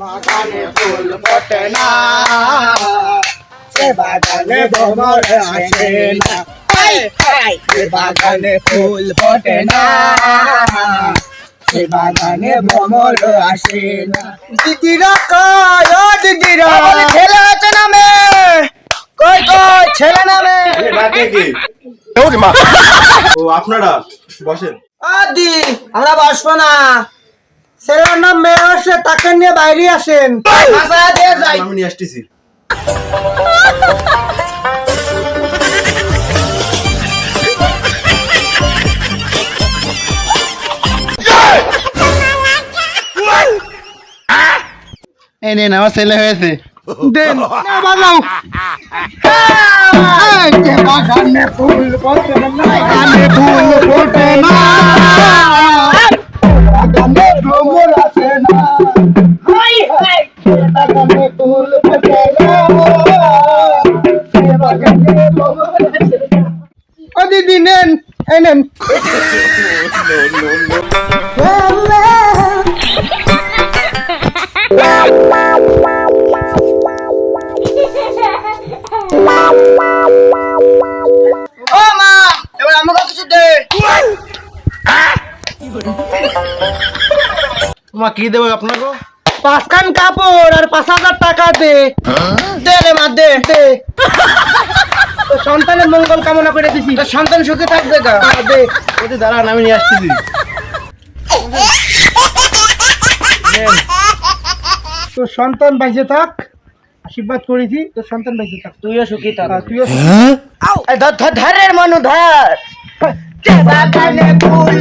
বাগানে ফুল ফোটে না। সে বাগানে ভ্রমর আসে না। হাই, হাই, সে বাগানে ফুল ফোটে না। সে বাগানে ভ্রমর আসে না। দিদিরা কয় দিদিরা ছেলে আছে না মেয়ে? কই কই ছেলে না মেয়ে? ডাকে কে? ও আপনারা বসেন। আদি আমরা বসবো না ছেলের নাম মেয়ে আসে তাকে নিয়ে বাইরে আসেন ভাষা দিয়ে যাই আমি নিয়ে আসতেছি এই নেন আমার ছেলে হয়েছে দেন বাজাও বাগানে ফুল ফোটে ভ্রমর আসে না হাই হাই বাগানে ফুল ফোটে বাগানে আসে না ও দিদি নেন এই নেন ও মা এবার আমাকে কিছু দে। তোমার কি দেবো আপনাকে? পাঁচখান কাপড় আর পাঁচ হাজার টাকা দে। দে রে মা দে দে। সন্তানের মঙ্গল কামনা করে দিছি। সন্তান সুখে থাকবে গা। দে। ওদের দাঁড়ান আমি নিয়ে আসতেছি তোর সন্তান বাইসে থাক আশীর্বাদ করেছি তোর সন্তান বাইসে থাক। তুইও সুখী থাক। আর তুইও এই ধর ধর ধর বাগানে ফুল